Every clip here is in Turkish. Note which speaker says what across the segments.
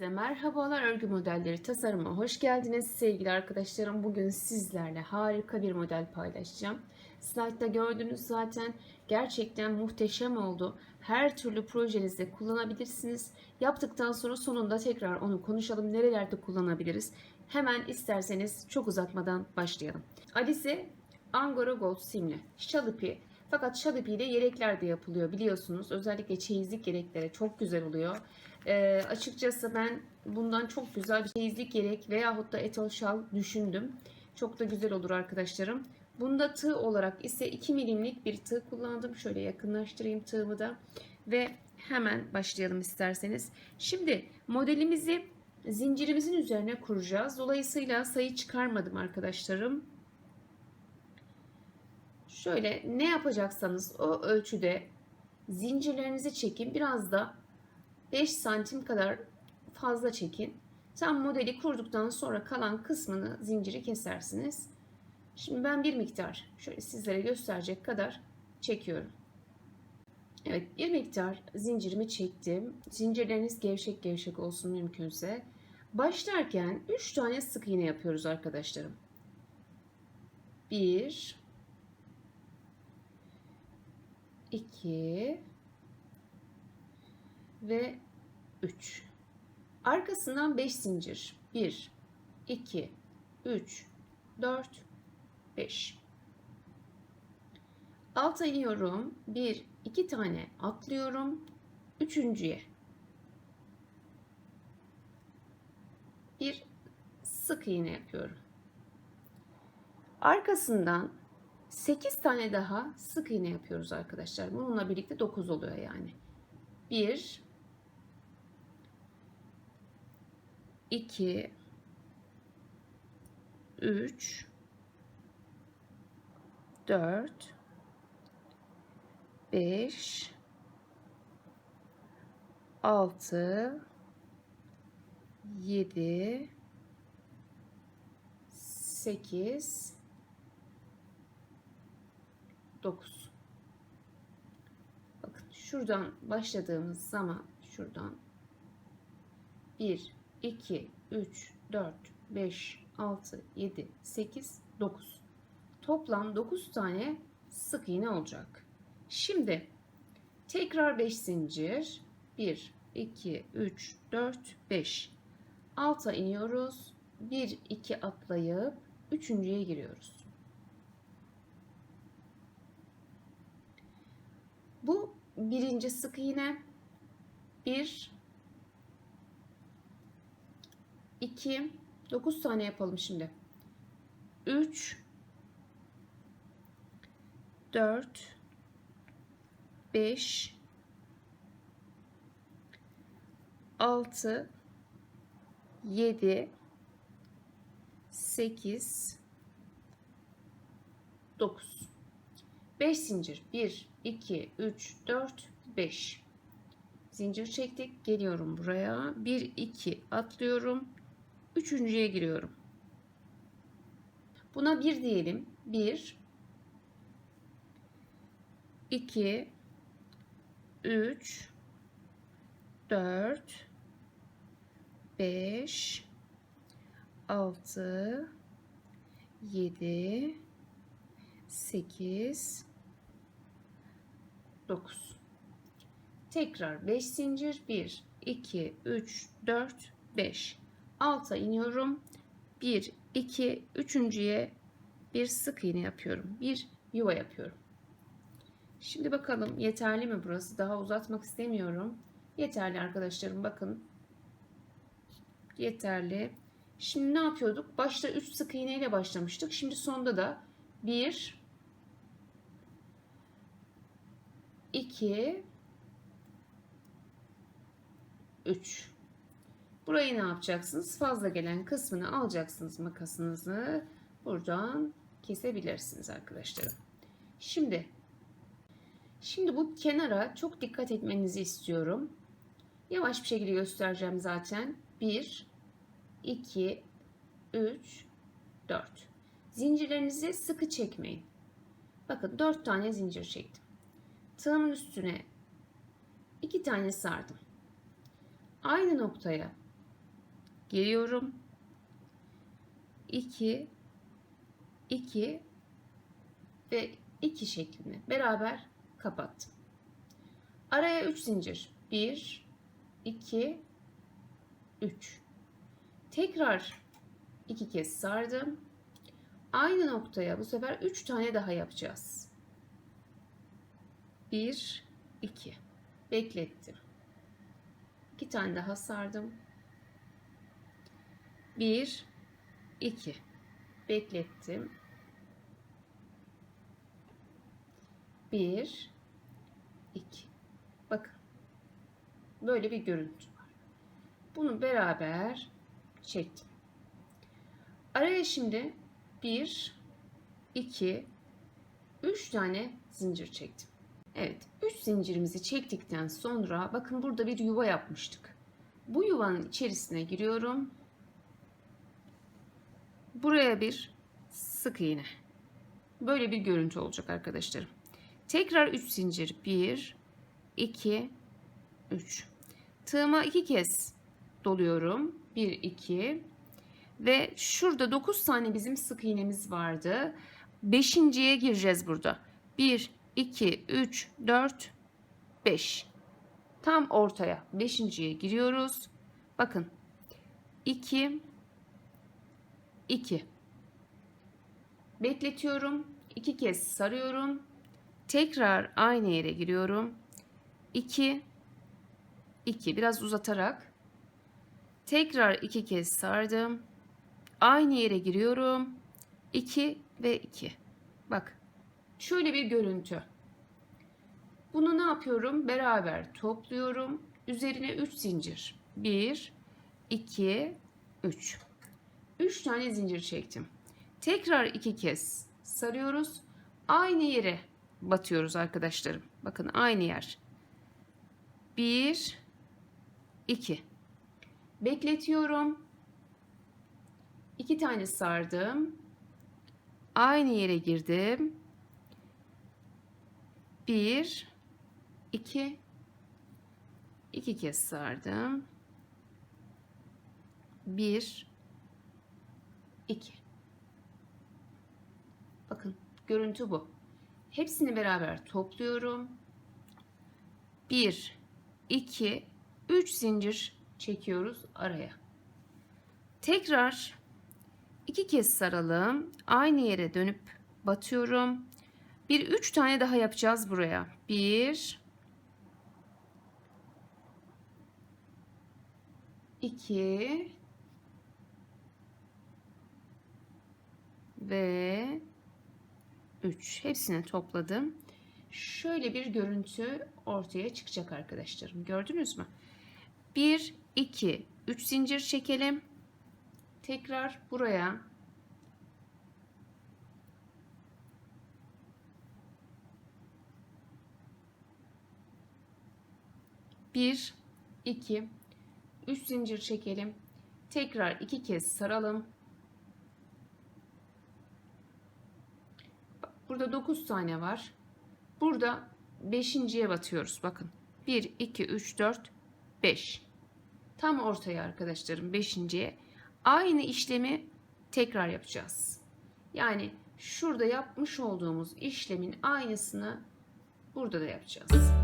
Speaker 1: merhabalar örgü modelleri tasarıma hoş geldiniz sevgili arkadaşlarım. Bugün sizlerle harika bir model paylaşacağım. Slide'da gördüğünüz zaten gerçekten muhteşem oldu. Her türlü projenizde kullanabilirsiniz. Yaptıktan sonra sonunda tekrar onu konuşalım. Nerelerde kullanabiliriz? Hemen isterseniz çok uzatmadan başlayalım. Alice Angora Gold simli. Şal ipi. Fakat şal ipiyle yelekler de yapılıyor biliyorsunuz. Özellikle çeyizlik yeleklere çok güzel oluyor. Ee, açıkçası ben bundan çok güzel bir çeyizlik yelek veyahut da etol şal düşündüm. Çok da güzel olur arkadaşlarım. Bunda tığ olarak ise 2 milimlik bir tığ kullandım. Şöyle yakınlaştırayım tığımı da. Ve hemen başlayalım isterseniz. Şimdi modelimizi zincirimizin üzerine kuracağız. Dolayısıyla sayı çıkarmadım arkadaşlarım. Şöyle ne yapacaksanız o ölçüde zincirlerinizi çekin. Biraz da 5 santim kadar fazla çekin. Tam modeli kurduktan sonra kalan kısmını zinciri kesersiniz. Şimdi ben bir miktar şöyle sizlere gösterecek kadar çekiyorum. Evet bir miktar zincirimi çektim. Zincirleriniz gevşek gevşek olsun mümkünse. Başlarken 3 tane sık iğne yapıyoruz arkadaşlarım. 1 2 ve 3. Arkasından 5 zincir. 1 2 3 4 5. Alta iniyorum. 1 2 tane atlıyorum. Üçüncüye. Bir sık iğne yapıyorum. Arkasından 8 tane daha sık iğne yapıyoruz arkadaşlar. Bununla birlikte 9 oluyor yani. 1 2 3 4 5 6 7 8 9 Bakın şuradan başladığımız zaman şuradan 1 2 3 4 5 6 7 8 9 toplam 9 tane sık iğne olacak. Şimdi tekrar 5 zincir. 1 2 3 4 5 alta iniyoruz. 1 2 atlayıp üçüncüye giriyoruz. Bu birinci sık iğne. 1 2 9 tane yapalım şimdi. 3 4 5 6 7 8 9 5 zincir. 1 2 3 4 5 zincir çektik. Geliyorum buraya. 1 2 atlıyorum üçüncüye giriyorum. Buna 1 diyelim. 1 2 3 4 5 6 7 8 9 tekrar 5 zincir. 1 2 3 4 5 alta iniyorum. 1 2 üçüncüye bir sık iğne yapıyorum. Bir yuva yapıyorum. Şimdi bakalım yeterli mi burası? Daha uzatmak istemiyorum. Yeterli arkadaşlarım bakın. Yeterli. Şimdi ne yapıyorduk? Başta 3 sık iğne ile başlamıştık. Şimdi sonda da 1 2 3 Burayı ne yapacaksınız? Fazla gelen kısmını alacaksınız makasınızı. Buradan kesebilirsiniz arkadaşlar. Şimdi şimdi bu kenara çok dikkat etmenizi istiyorum. Yavaş bir şekilde göstereceğim zaten. 1 2 3 4 Zincirlerinizi sıkı çekmeyin. Bakın 4 tane zincir çektim. Tığımın üstüne 2 tane sardım. Aynı noktaya geliyorum. 2 2 ve 2 şeklinde beraber kapattım. Araya 3 zincir. 1 2 3 Tekrar 2 kez sardım. Aynı noktaya bu sefer 3 tane daha yapacağız. 1 2 beklettim. 2 tane daha sardım. 1 2 beklettim. 1 2 Bakın. Böyle bir görüntü var. Bunu beraber çektim. Araya şimdi 1 2 3 tane zincir çektim. Evet, 3 zincirimizi çektikten sonra bakın burada bir yuva yapmıştık. Bu yuvanın içerisine giriyorum. Buraya bir sık iğne. Böyle bir görüntü olacak arkadaşlarım. Tekrar 3 zincir. 1 2 3. Tığıma 2 kez doluyorum. 1 2 ve şurada 9 tane bizim sık iğnemiz vardı. Beşinciye gireceğiz burada. 1 2 3 4 5. Tam ortaya beşinciye giriyoruz. Bakın 2 2 bekletiyorum. 2 kez sarıyorum. Tekrar aynı yere giriyorum. 2 2 biraz uzatarak tekrar 2 kez sardım. Aynı yere giriyorum. 2 ve 2. Bak. Şöyle bir görüntü. Bunu ne yapıyorum? Beraber topluyorum. Üzerine 3 zincir. 1 2 3. 3 tane zincir çektim. Tekrar 2 kez sarıyoruz. Aynı yere batıyoruz arkadaşlarım. Bakın aynı yer. 1 2 Bekletiyorum. 2 tane sardım. Aynı yere girdim. 1 2 2 kez sardım. 1 2 Bakın görüntü bu. Hepsini beraber topluyorum. 1 2 3 zincir çekiyoruz araya. Tekrar iki kez saralım. Aynı yere dönüp batıyorum. Bir üç tane daha yapacağız buraya. Bir, iki ve üç. Hepsini topladım. Şöyle bir görüntü ortaya çıkacak arkadaşlarım. Gördünüz mü? 1, 2, 3 zincir çekelim. Tekrar buraya bir, iki, üç zincir çekelim. Tekrar iki kez saralım. Burada dokuz tane var. Burada beşinciye batıyoruz. Bakın. Bir, iki, üç, dört, beş. Tam ortaya arkadaşlarım beşinciye aynı işlemi tekrar yapacağız. Yani şurada yapmış olduğumuz işlemin aynısını burada da yapacağız.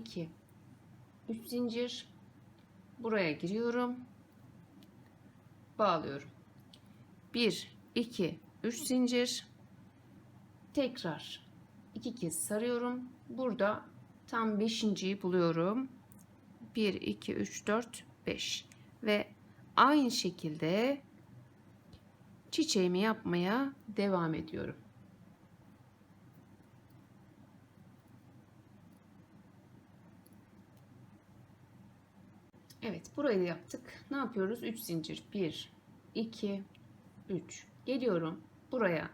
Speaker 1: 2 3 zincir. Buraya giriyorum. Bağlıyorum. 1 2 3 zincir. Tekrar 2 kez sarıyorum. Burada tam 5.yi buluyorum. 1 2 3 4 5 ve aynı şekilde çiçeğimi yapmaya devam ediyorum. Evet burayı da yaptık. Ne yapıyoruz? 3 zincir. 1, 2, 3. Geliyorum buraya.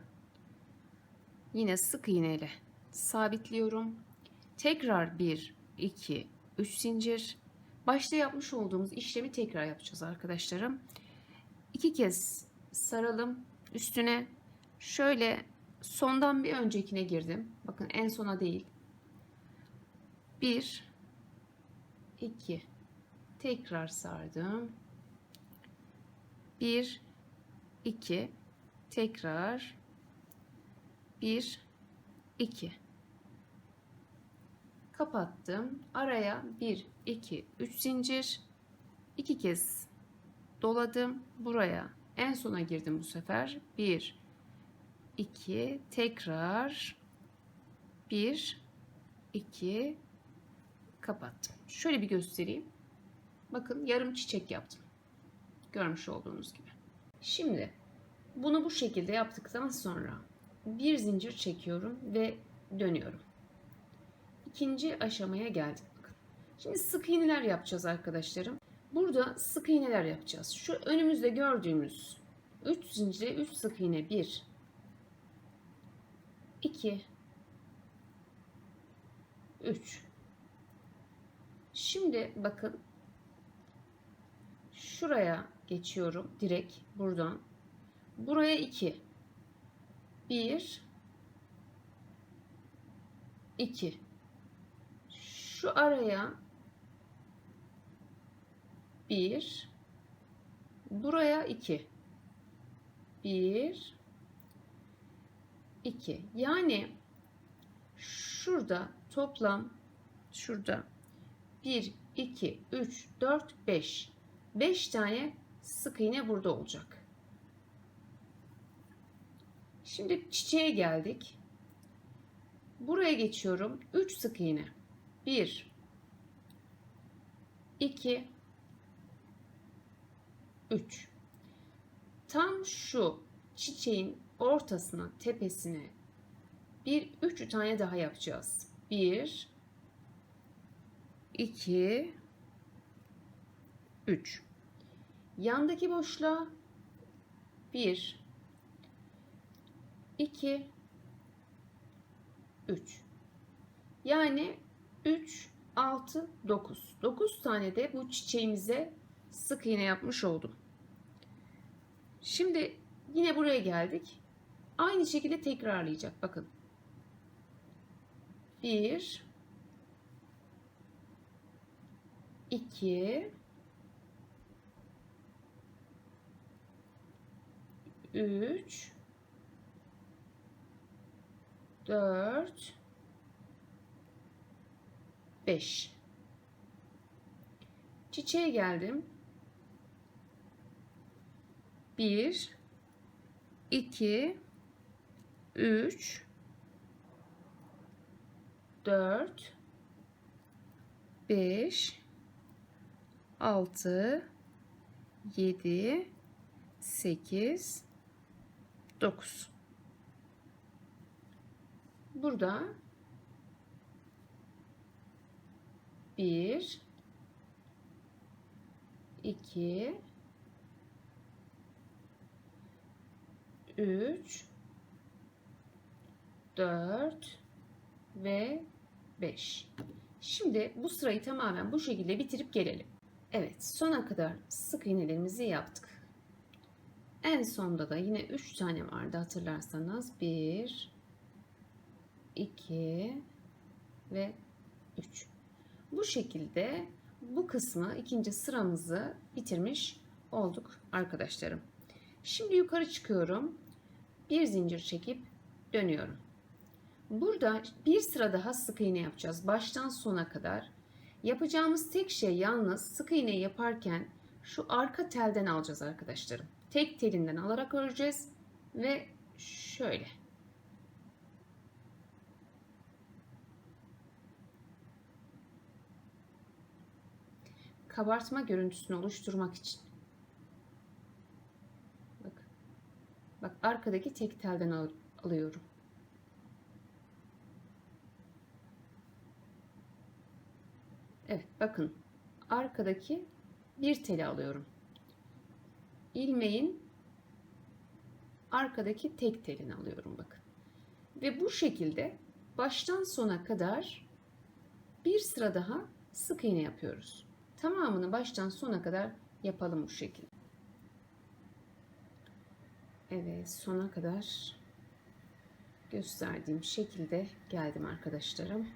Speaker 1: Yine sık iğneyle sabitliyorum. Tekrar 1, 2, 3 zincir. Başta yapmış olduğumuz işlemi tekrar yapacağız arkadaşlarım. İki kez saralım üstüne. Şöyle sondan bir öncekine girdim. Bakın en sona değil. 1 2 tekrar sardım. 1 2 tekrar 1 2 kapattım. Araya 1 2 3 zincir 2 kez doladım. Buraya en sona girdim bu sefer. 1 2 tekrar 1 2 kapattım. Şöyle bir göstereyim. Bakın yarım çiçek yaptım. Görmüş olduğunuz gibi. Şimdi bunu bu şekilde yaptıktan sonra bir zincir çekiyorum ve dönüyorum. İkinci aşamaya geldik. Bakın. Şimdi sık iğneler yapacağız arkadaşlarım. Burada sık iğneler yapacağız. Şu önümüzde gördüğümüz 3 zincire 3 sık iğne 1 2 3 Şimdi bakın şuraya geçiyorum direkt buradan. Buraya 2 1 2 Şu araya 1 buraya 2 1 2 yani şurada toplam şurada. 1 2 3 4 5 5 tane sık iğne burada olacak. Şimdi çiçeğe geldik. Buraya geçiyorum. 3 sık iğne. 1 2 3 Tam şu çiçeğin ortasına, tepesine bir üç tane daha yapacağız. 1 2 3 Yandaki boşluğa 1 2 3 yani 3 6 9 9 tane de bu çiçeğimize sık iğne yapmış oldum. Şimdi yine buraya geldik. Aynı şekilde tekrarlayacak. Bakın. 1 2 3 4 5 Çiçeğe geldim. 1 2 3 4 5 6 7 8 9 Burada 1 2 3 4 ve 5 şimdi bu sırayı tamamen bu şekilde bitirip gelelim. Evet sona kadar sık iğnelerimizi yaptık en sonda da yine 3 tane vardı hatırlarsanız 1 2 ve 3 bu şekilde bu kısmı ikinci sıramızı bitirmiş olduk arkadaşlarım. Şimdi yukarı çıkıyorum. Bir zincir çekip dönüyorum. Burada bir sıra daha sık iğne yapacağız. Baştan sona kadar. Yapacağımız tek şey yalnız sık iğne yaparken şu arka telden alacağız arkadaşlarım. Tek telinden alarak öreceğiz ve şöyle. Kabartma görüntüsünü oluşturmak için. Bak. Bak arkadaki tek telden al alıyorum. Evet bakın arkadaki bir teli alıyorum. İlmeğin arkadaki tek telini alıyorum bakın. Ve bu şekilde baştan sona kadar bir sıra daha sık iğne yapıyoruz. Tamamını baştan sona kadar yapalım bu şekilde. Evet sona kadar gösterdiğim şekilde geldim arkadaşlarım.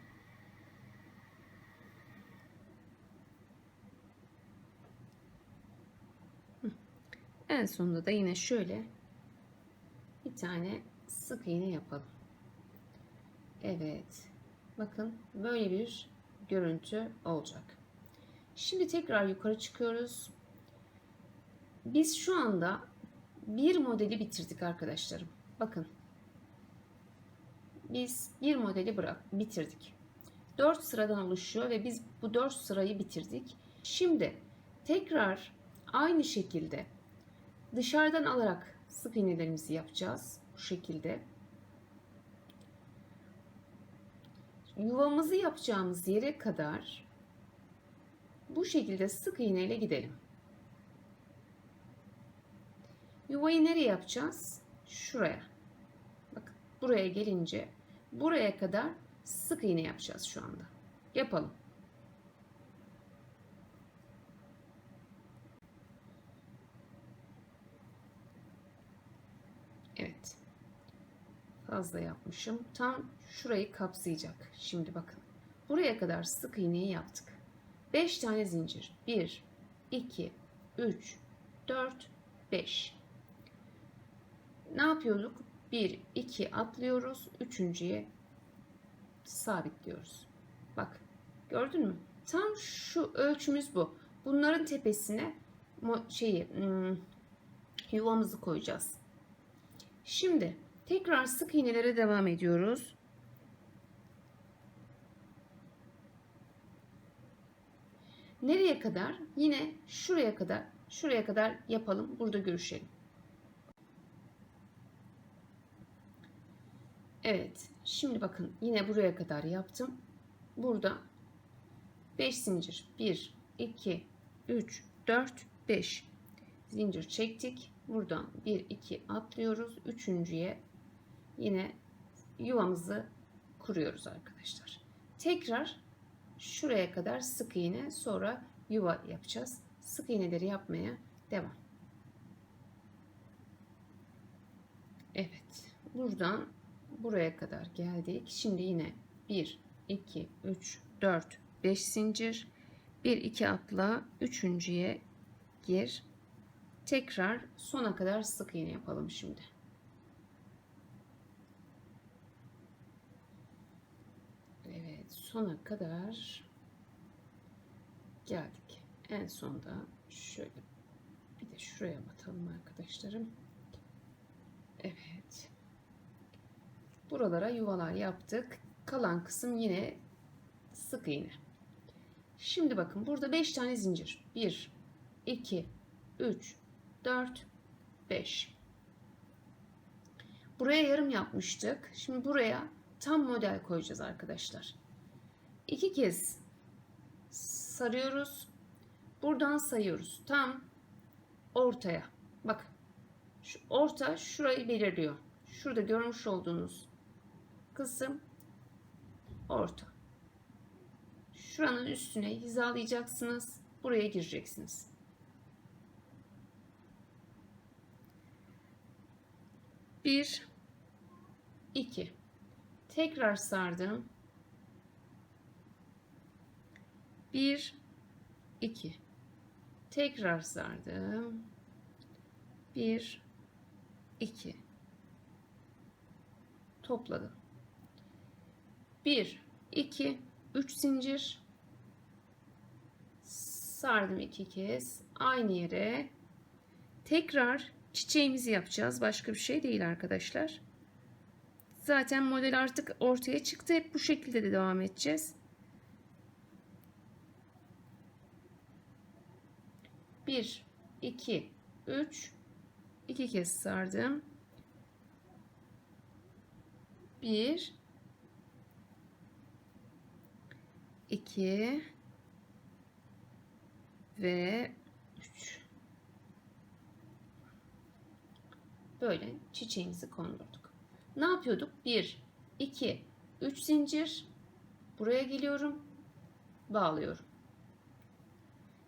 Speaker 1: En sonunda da yine şöyle bir tane sık iğne yapalım. Evet. Bakın böyle bir görüntü olacak. Şimdi tekrar yukarı çıkıyoruz. Biz şu anda bir modeli bitirdik arkadaşlarım. Bakın. Biz bir modeli bırak bitirdik. 4 sıradan oluşuyor ve biz bu 4 sırayı bitirdik. Şimdi tekrar aynı şekilde dışarıdan alarak sık iğnelerimizi yapacağız. Bu şekilde. Yuvamızı yapacağımız yere kadar bu şekilde sık iğne ile gidelim. Yuvayı nereye yapacağız? Şuraya. Bakın buraya gelince buraya kadar sık iğne yapacağız şu anda. Yapalım. Evet. Fazla yapmışım. Tam şurayı kapsayacak. Şimdi bakın. Buraya kadar sık iğneyi yaptık. 5 tane zincir. 1, 2, 3, 4, 5. Ne yapıyorduk? 1, 2 atlıyoruz. Üçüncüye sabitliyoruz. Bak. Gördün mü? Tam şu ölçümüz bu. Bunların tepesine şeyi hmm, yuvamızı koyacağız. Şimdi tekrar sık iğnelere devam ediyoruz. Nereye kadar? Yine şuraya kadar, şuraya kadar yapalım. Burada görüşelim. Evet. Şimdi bakın yine buraya kadar yaptım. Burada 5 zincir. 1, 2, 3, 4, 5 zincir çektik. Buradan 1, 2 atlıyoruz. Üçüncüye yine yuvamızı kuruyoruz arkadaşlar. Tekrar şuraya kadar sık iğne sonra yuva yapacağız. Sık iğneleri yapmaya devam. Evet. Buradan buraya kadar geldik. Şimdi yine 1, 2, 3, 4, 5 zincir. 1, 2 atla. Üçüncüye gir. Tekrar sona kadar sık iğne yapalım şimdi. Evet sona kadar geldik. En sonda şöyle bir de şuraya batalım arkadaşlarım. Evet. Buralara yuvalar yaptık. Kalan kısım yine sık iğne. Şimdi bakın burada 5 tane zincir. 1 2 3 4 5 Buraya yarım yapmıştık. Şimdi buraya tam model koyacağız arkadaşlar. İki kez sarıyoruz. Buradan sayıyoruz. Tam ortaya. Bak. Şu orta şurayı belirliyor. Şurada görmüş olduğunuz kısım orta. Şuranın üstüne hizalayacaksınız. Buraya gireceksiniz. Bir, iki. Tekrar sardım. Bir, iki. Tekrar sardım. Bir, iki. Topladım. Bir, iki, üç zincir. Sardım iki kez. Aynı yere. Tekrar çiçeğimizi yapacağız. Başka bir şey değil arkadaşlar. Zaten model artık ortaya çıktı. Hep bu şekilde de devam edeceğiz. 1, 2, 3, 2 kez sardım. 1, 2 ve 3. Böyle çiçeğimizi kondurduk. Ne yapıyorduk? 1, 2, 3 zincir. Buraya geliyorum. Bağlıyorum.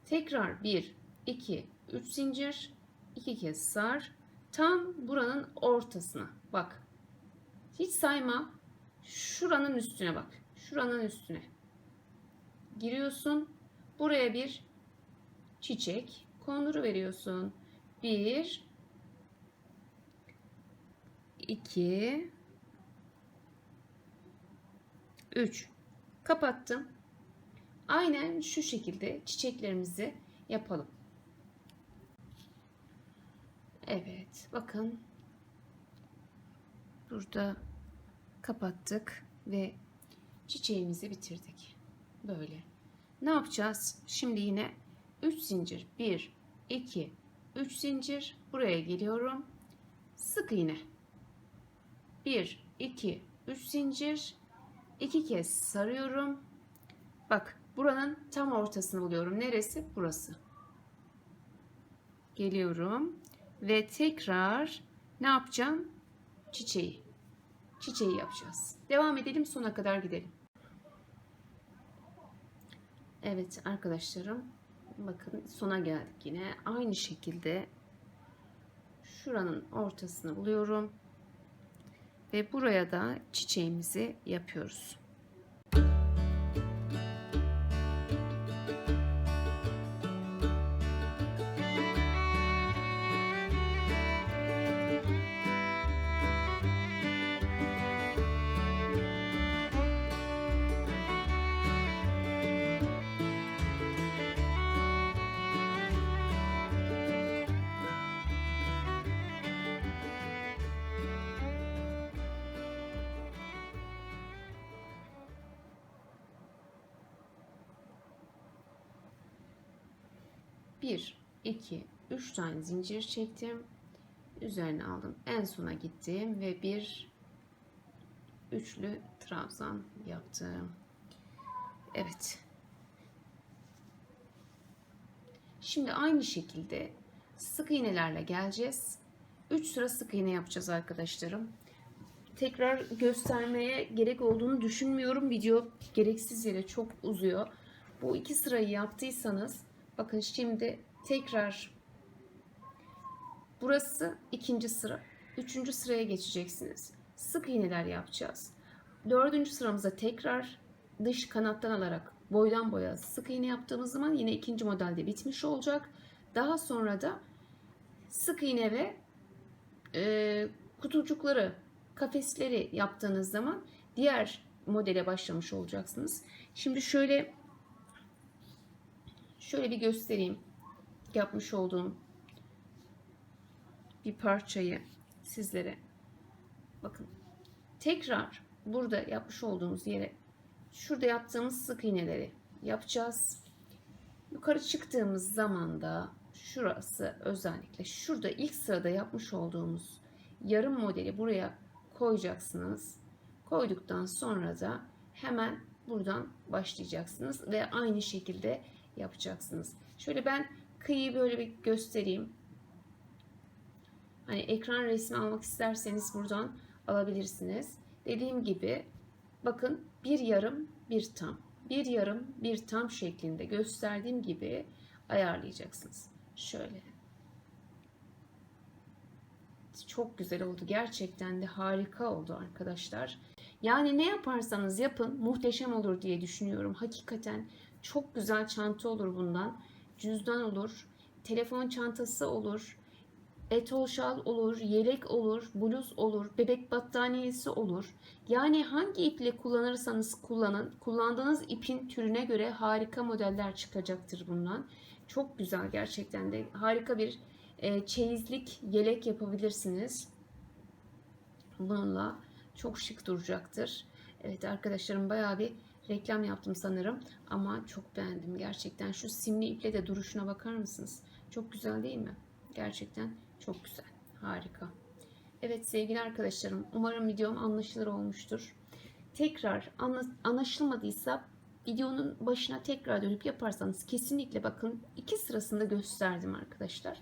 Speaker 1: Tekrar 1, 2, 3 zincir. 2 kez sar. Tam buranın ortasına. Bak. Hiç sayma. Şuranın üstüne bak. Şuranın üstüne. Giriyorsun. Buraya bir çiçek konduru veriyorsun. 1 2 3 kapattım. Aynen şu şekilde çiçeklerimizi yapalım. Evet, bakın. Burada kapattık ve çiçeğimizi bitirdik. Böyle. Ne yapacağız? Şimdi yine 3 zincir. 1 2 3 zincir. Buraya geliyorum. Sık iğne. 1 2 3 zincir. 2 kez sarıyorum. Bak, buranın tam ortasını buluyorum. Neresi? Burası. Geliyorum ve tekrar ne yapacağım? Çiçeği. Çiçeği yapacağız. Devam edelim sona kadar gidelim. Evet arkadaşlarım bakın sona geldik yine. Aynı şekilde şuranın ortasını buluyorum. Ve buraya da çiçeğimizi yapıyoruz. Bir, iki, üç tane zincir çektim. Üzerine aldım. En sona gittim ve bir üçlü trabzan yaptım. Evet. Şimdi aynı şekilde sık iğnelerle geleceğiz. 3 sıra sık iğne yapacağız arkadaşlarım. Tekrar göstermeye gerek olduğunu düşünmüyorum. Video gereksiz yere çok uzuyor. Bu iki sırayı yaptıysanız bakın şimdi tekrar burası ikinci sıra. Üçüncü sıraya geçeceksiniz. Sık iğneler yapacağız. Dördüncü sıramıza tekrar dış kanattan alarak boydan boya sık iğne yaptığımız zaman yine ikinci modelde bitmiş olacak. Daha sonra da sık iğne ve e, kutucukları, kafesleri yaptığınız zaman diğer modele başlamış olacaksınız. Şimdi şöyle şöyle bir göstereyim yapmış olduğum bir parçayı sizlere. Bakın tekrar burada yapmış olduğumuz yere şurada yaptığımız sık iğneleri yapacağız. Yukarı çıktığımız zaman da şurası özellikle şurada ilk sırada yapmış olduğumuz yarım modeli buraya koyacaksınız. Koyduktan sonra da hemen buradan başlayacaksınız ve aynı şekilde yapacaksınız. Şöyle ben kıyıyı böyle bir göstereyim. Hani ekran resmi almak isterseniz buradan alabilirsiniz. Dediğim gibi bakın bir yarım bir tam. Bir yarım bir tam şeklinde gösterdiğim gibi ayarlayacaksınız. Şöyle. Çok güzel oldu. Gerçekten de harika oldu arkadaşlar. Yani ne yaparsanız yapın muhteşem olur diye düşünüyorum. Hakikaten çok güzel çanta olur bundan. Cüzdan olur, telefon çantası olur, etol şal olur, yelek olur, bluz olur, bebek battaniyesi olur. Yani hangi iple kullanırsanız kullanın, kullandığınız ipin türüne göre harika modeller çıkacaktır bundan. Çok güzel gerçekten de harika bir e, çeyizlik yelek yapabilirsiniz. Bununla çok şık duracaktır. Evet arkadaşlarım bayağı bir reklam yaptım sanırım ama çok beğendim gerçekten. Şu simli iple de duruşuna bakar mısınız? Çok güzel değil mi? Gerçekten çok güzel. Harika. Evet sevgili arkadaşlarım umarım videom anlaşılır olmuştur. Tekrar anla- anlaşılmadıysa videonun başına tekrar dönüp yaparsanız kesinlikle bakın iki sırasında gösterdim arkadaşlar.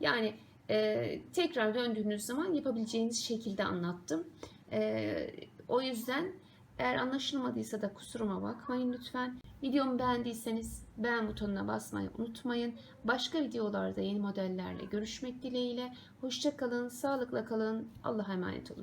Speaker 1: Yani e, tekrar döndüğünüz zaman yapabileceğiniz şekilde anlattım. E, o yüzden eğer anlaşılmadıysa da kusuruma bakmayın lütfen. Videomu beğendiyseniz beğen butonuna basmayı unutmayın. Başka videolarda yeni modellerle görüşmek dileğiyle. Hoşça kalın, sağlıkla kalın. Allah'a emanet olun.